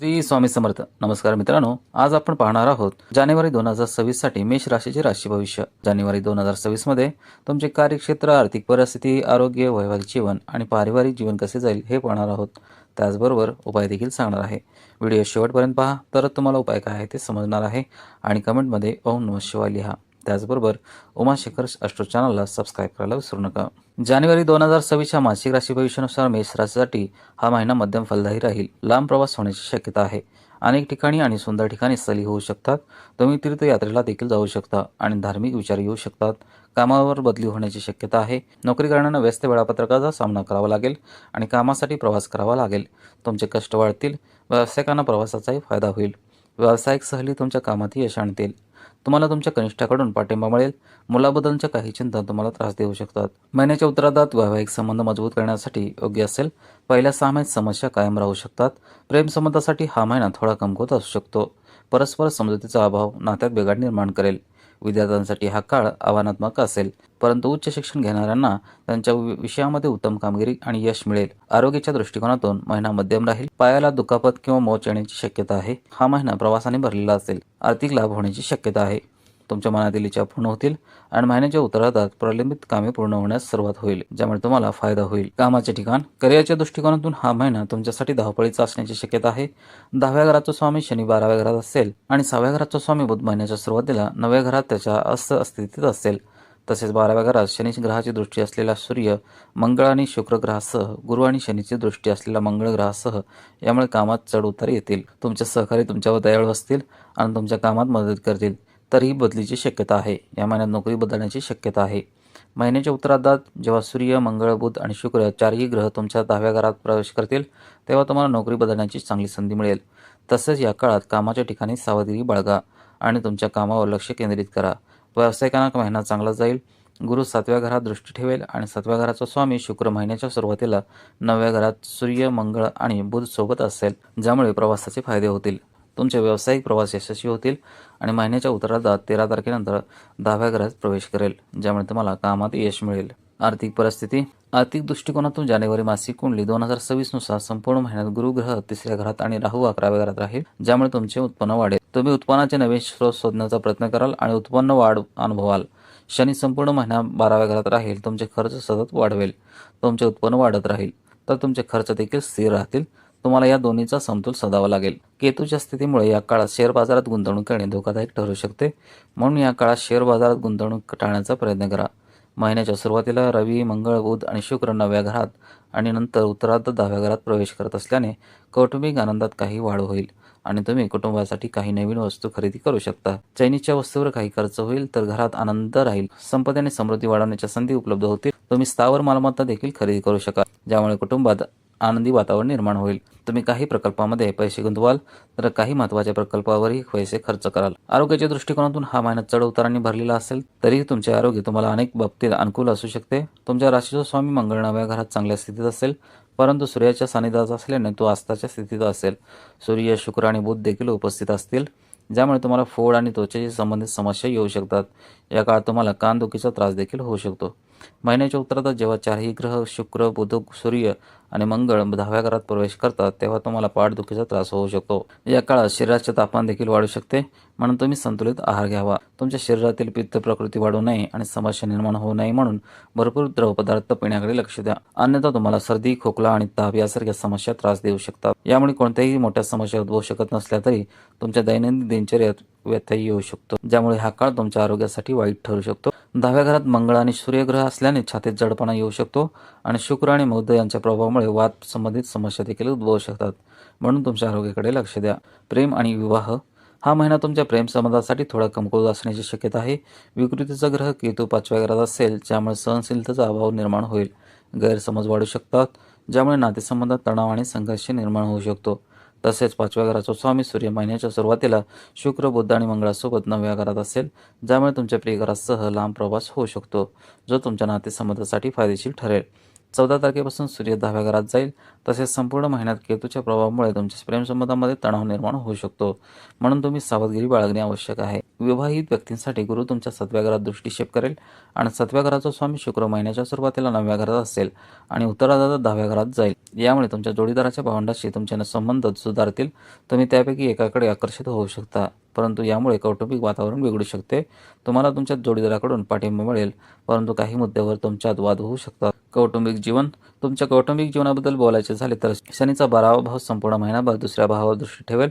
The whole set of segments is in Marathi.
श्री स्वामी समर्थ. नमस्कार मित्रांनो आज आपण पाहणार आहोत जानेवारी दोन हजार सव्वीससाठी मेष राशीचे राशी भविष्य. जानेवारी दोन हजार सव्वीसमध्ये तुमचे कार्यक्षेत्र आर्थिक परिस्थिती आरोग्य वैवाहिक जीवन आणि पारिवारिक जीवन कसे जाईल हे पाहणार आहोत. त्याचबरोबर उपाय देखील सांगणार आहे. व्हिडिओ शेवटपर्यंत पहा तरच तुम्हाला उपाय काय आहे ते समजणार आहे. आणि कमेंटमध्ये ओम नमः शिवाय लिहा. त्याचबरोबर उमाशेखर अष्टो चॅनलला सबस्क्राईब करायला विसरू नका. जानेवारी दोन हजार सव्वीसच्या मासिक राशी भविष्यानुसार मेष राशीसाठी हा महिना मध्यम फलदायी राहील. लांब प्रवास होण्याची शक्यता आहे. अनेक ठिकाणी आणि सुंदर ठिकाणी स्थली होऊ शकतात. तुम्ही तीर्थयात्रेला देखील जाऊ शकता आणि धार्मिक विचार येऊ शकतात. कामावर बदली होण्याची शक्यता आहे. नोकरी करणाऱ्यांना व्यस्त वेळापत्रकाचा सामना करावा लागेल आणि कामासाठी प्रवास करावा लागेल. तुमचे कष्ट वाढतील. व्यावसायिकांना प्रवासाचाही फायदा होईल. व्यावसायिक सहली तुमच्या कामात यश आणतील. तुम्हाला तुमच्या कनिष्ठाकडून पाठिंबा मिळेल. मुलाबद्दलच्या काही चिंता तुम्हाला त्रास देऊ शकतात. महिन्याच्या उत्तरार्धात वैवाहिक संबंध मजबूत करण्यासाठी योग्य असेल. पहिल्या सहा महिन्यात समस्या कायम राहू शकतात. प्रेमसंबंधासाठी हा महिना थोडा कमकुवत असू शकतो. परस्पर समजुतीचा अभाव नात्यात बिघाड निर्माण करेल. विद्यार्थ्यांसाठी हा काळ आव्हानात्मक असेल. परंतु उच्च शिक्षण घेणाऱ्यांना त्यांच्या वि- विषयामध्ये उत्तम कामगिरी आणि यश मिळेल. आरोग्याच्या दृष्टिकोनातून महिना मध्यम राहील. पायाला दुखापत किंवा मोच येण्याची शक्यता आहे. हा महिना प्रवासाने भरलेला असेल. आर्थिक लाभ होण्याची शक्यता आहे. तुमच्या मनातील इच्छा पूर्ण होतील आणि महिन्याच्या उत्तरार्धात प्रलंबित कामे पूर्ण होण्यास सुरुवात होईल ज्यामुळे तुम्हाला फायदा होईल. कामाचे ठिकाण करिअरच्या दृष्टिकोनातून हा महिना तुमच्यासाठी धावपळीचा असण्याची शक्यता आहे. दहाव्या घराचा स्वामी शनी बाराव्या घरात असेल आणि सहाव्या घराचा स्वामी बुध महिन्याच्या सुरुवातीला नव्या घरात त्याच्या अस्त स्थितीत असेल. तसेच बाराव्या घरात शनी ग्रहाची दृष्टी असलेला सूर्य मंगळ आणि शुक्र ग्रहासह गुरु आणि शनीची दृष्टी असलेला मंगळ ग्रहासह यामुळे कामात चढ उतार येतील. तुमचे सहकारी तुमच्यावर दयाळू असतील आणि तुमच्या कामात मदत करतील. तरीही बदलीची शक्यता आहे. या महिन्यात नोकरी बदलण्याची शक्यता आहे. महिन्याच्या उत्तरार्धात जेव्हा सूर्य मंगळ बुध आणि शुक्र चारही ग्रह तुमच्या दहाव्या घरात प्रवेश करतील तेव्हा तुम्हाला नोकरी बदलण्याची चांगली संधी मिळेल. तसेच या काळात कामाच्या ठिकाणी सावधगिरी बाळगा आणि तुमच्या कामावर लक्ष केंद्रित करा. व्यावसायिकांना महिना चांगला जाईल. गुरु सातव्या घरात दृष्टी ठेवेल आणि सातव्या घराचा स्वामी शुक्र महिन्याच्या सुरुवातीला नवव्या घरात सूर्य मंगळ आणि बुध सोबत असेल ज्यामुळे प्रवासाचे फायदे होतील. तुमचे व्यावसायिक प्रवास यशस्वी होतील आणि महिन्याच्या उत्तरार्धात तेरा तारखेनंतर दहाव्या घरात प्रवेश करेल ज्यामुळे तुम्हाला कामात यश मिळेल. आर्थिक परिस्थिती आर्थिक दृष्टिकोनातून जानेवारी मासिक कुंडली दोन हजार सव्वीसनुसार संपूर्ण महिन्यात गुरु ग्रह तिसऱ्या घरात आणि राहू अकराव्या घरात राहील ज्यामुळे तुमचे उत्पन्न वाढेल. तुम्ही उत्पन्नाचे नवीन स्रोत शोधण्याचा प्रयत्न कराल आणि उत्पन्न वाढ अनुभवाल. शनी संपूर्ण महिना बाराव्या घरात राहील तुमचे खर्च सतत वाढवेल. तुमचे उत्पन्न वाढत राहील. तर तुमचे खर्च देखील स्थिर राहतील. तुम्हाला या दोन्हीचा समतोल साधावा लागेल. केतूच्या स्थितीमुळे या काळात शेअर बाजारात गुंतवणूक करणे धोकादायक ठरू शकते. म्हणून या काळात शेअर बाजारात गुंतवणूक टाळण्याचा प्रयत्न करा. महिन्याच्या सुरुवातीला रवी मंगळ बुध आणि शुक्र नव्या घरात आणि नंतर उत्तरार्ध दहाव्या घरात प्रवेश करत असल्याने कौटुंबिक आनंदात काही वाढ होईल आणि तुम्ही कुटुंबासाठी काही नवीन वस्तू खरेदी करू शकता. चैनीच्या वस्तूवर काही खर्च होईल तर घरात आनंद राहील. संपत्ती आणि समृद्धी वाढवण्याच्या संधी उपलब्ध होतील. तुम्ही स्थावर मालमत्ता देखील खरेदी करू शकाल ज्यामुळे कुटुंबात आनंदी वातावरण निर्माण होईल. तुम्ही काही प्रकल्पामध्ये पैसे गुंतवाल तर काही महत्त्वाच्या प्रकल्पावरही पैसे खर्च कराल. आरोग्याच्या दृष्टिकोनातून हा महिना चढ उतारांनी भरलेला असेल तरीही तुमचे आरोग्य तुम्हाला अनेक बाबतीत अनुकूल असू शकते. तुमच्या राशीचा स्वामी मंगळ नव्या घरात चांगल्या स्थितीत असेल परंतु सूर्याच्या सानिध्यात असल्याने तो आस्थाच्या स्थितीत असेल. सूर्य शुक्र आणि बुध देखील उपस्थित असतील ज्यामुळे तुम्हाला फोड आणि त्वचेशी संबंधित समस्या येऊ शकतात. या काळात तुम्हाला कानदुखीचा त्रास देखील होऊ शकतो. महिन्याच्या उत्तरार्धात जेव्हा चारही ग्रह शुक्र बुध सूर्य आणि मंगळ दहाव्या घरात प्रवेश करतात तेव्हा तुम्हाला पाठदुखीचा त्रास होऊ शकतो. या काळात शरीराचे तापमान देखील वाढू शकते म्हणून तुम्ही संतुलित आहार घ्यावा. तुमच्या शरीरातील पित्त प्रकृती वाढू नये आणि समस्या निर्माण होऊ नये म्हणून भरपूर द्रवपदार्थ पिण्याकडे लक्ष द्या. अन्यथा तुम्हाला सर्दी खोकला आणि ताप यासारख्या समस्या त्रास देऊ शकतात. यामुळे कोणत्याही मोठ्या समस्या उद्भवू शकत नसल्या तरी तुमच्या दैनंदिन दिनचर्यात व्यत्यय येऊ शकतो ज्यामुळे हा काळ तुमच्या आरोग्यासाठी वाईट ठरू शकतो. दहाव्या घरात मंगळ आणि सूर्यग्रह असल्याने छातीत जडपणा येऊ शकतो आणि शुक्र आणि मौद यांच्या प्रभावामुळे वाद संबंधित समस्या देखील उद्भवू शकतात. म्हणून तुमच्या आरोग्याकडे लक्ष द्या. प्रेम आणि विवाह हा महिना तुमच्या प्रेमसंबंधासाठी थोडा कमकुवत असण्याची शक्यता आहे. विकृतीचा ग्रह केतू पाचव्या घरात असेल ज्यामुळे सहनशीलतेचा अभाव निर्माण होईल. गैरसमज वाढू शकतात ज्यामुळे नातेसंबंधात तणाव आणि संघर्ष निर्माण होऊ शकतो. तसेच पाचव्या घराचा स्वामी सूर्य महिन्याच्या सुरुवातीला शुक्र बुद्ध आणि मंगळासोबत नवव्या घरात असेल ज्यामुळे तुमच्या प्रियकरासह लांब प्रवास होऊ शकतो जो तुमच्या नातेसंबंधासाठी फायदेशीर ठरेल. चौदा तारखेपासून सूर्य दहाव्या घरात जाईल. तसेच संपूर्ण महिन्यात केतूच्या प्रभावामुळे तुमच्या प्रेमसंबंधामध्ये तणाव निर्माण होऊ शकतो. म्हणून तुम्ही सावधगिरी बाळगणे आवश्यक आहे. विवाहित व्यक्तींसाठी गुरु तुमच्या सातव्या घरात दृष्टिक्षेप करेल आणि सातव्या घराचा स्वामी शुक्र महिन्याच्या सुरुवातीला नवव्या घरात असेल आणि उत्तरार्धात दहाव्या घरात जाईल. यामुळे तुमच्या जोडीदाराच्या भावंडाशी तुमचे संबंध सुधारतील. तुम्ही त्यापैकी एकाकडे आकर्षित होऊ शकता. परंतु यामुळे कौटुंबिक वातावरण बिघडू शकते. तुम्हाला तुमच्या जोडीदाराकडून पाठिंबा मिळेल. परंतु काही मुद्द्यावर तुमच्यात वाद होऊ शकतात. कौटुंबिक जीवन. तुमच्या कौटुंबिक जीवनाबद्दल बोलायचे झाले तर शनीचा बारावा भाव संपूर्ण महिनाभर दुसऱ्या भावावर दृष्टी ठेवेल.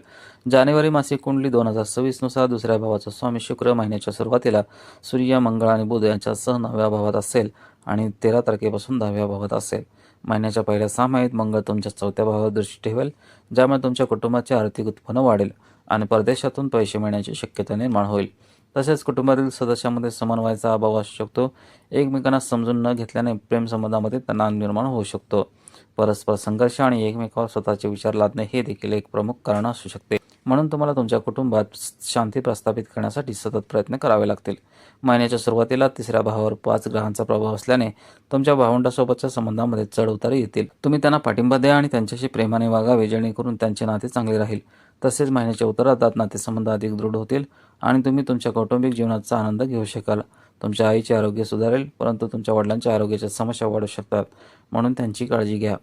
जानेवारी मासिक कुंडली दोन हजार सव्वीसनुसार दुसऱ्या भावाचा स्वामी शुक्र महिन्याच्या सुरुवातीला सूर्य मंगळ आणि बुध यांच्यासह नव्या भावात असेल आणि तेरा तारखेपासून दहाव्या भावात असेल. महिन्याच्या पहिल्या सहा महिन्यात मंगळ तुमच्या चौथ्या भावावर दृष्टी ठेवेल ज्यामुळे तुमच्या कुटुंबाचे आर्थिक उत्पन्न वाढेल आणि परदेशातून पैसे मिळण्याची शक्यता निर्माण होईल. तसेच कुटुंबातील सदस्यांमध्ये समन्वयाचा अभाव असू शकतो. एकमेकांना समजून न घेतल्याने प्रेमसंबंधामध्ये तणाव निर्माण होऊ शकतो. परस्पर संघर्ष आणि एकमेकावर स्वतःचे विचार लादणे हे देखील एक प्रमुख कारण असू शकते. म्हणून तुम्हाला तुमच्या कुटुंबात शांती प्रस्थापित करण्यासाठी सतत प्रयत्न करावे लागतील. महिन्याच्या सुरुवातीला तिसऱ्या भावावर पाच ग्रहांचा प्रभाव असल्याने तुमच्या भावंडासोबतच्या संबंधामध्ये चढ उतार येतील. तुम्ही त्यांना पाठिंबा द्या आणि त्यांच्याशी प्रेमाने वागावे जेणेकरून त्यांचे नाते चांगले राहील. तसेच महिन्याच्या उत्तरार्धात नातेसंबंध अधिक दृढ होतील आणि तुम्ही तुमच्या कौटुंबिक जीवनाचा आनंद घेऊ शकाल. तुमच्या आईचे आरोग्य सुधारेल परंतु तुमच्या वडिलांच्या आरोग्याच्या समस्या वाढू शकतात. म्हणून त्यांची काळजी घ्या.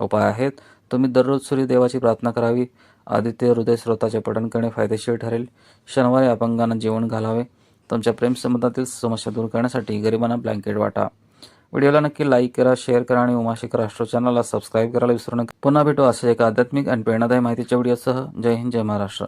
उपाय आहेत. तुम्ही दररोज सूर्यदेवाची प्रार्थना करावी. आदित्य हृदय स्रोताचे पठण करणे फायदेशीर ठरेल. शनिवारी अपंगांना जेवण घालावे. तुमच्या प्रेमसंबंधातील समस्या दूर करण्यासाठी गरिबांना ब्लँकेट वाटा. व्हिडिओला नक्की लाईक करा शेअर करा आणि उमाशिक राष्ट्र चॅनलला सबस्क्राईब करायला विसरू नका. पुन्हा भेटू अशा एका आध्यात्मिक आणि प्रेरणादायी माहितीच्या व्हिडिओसह. जय हिंद जय महाराष्ट्र.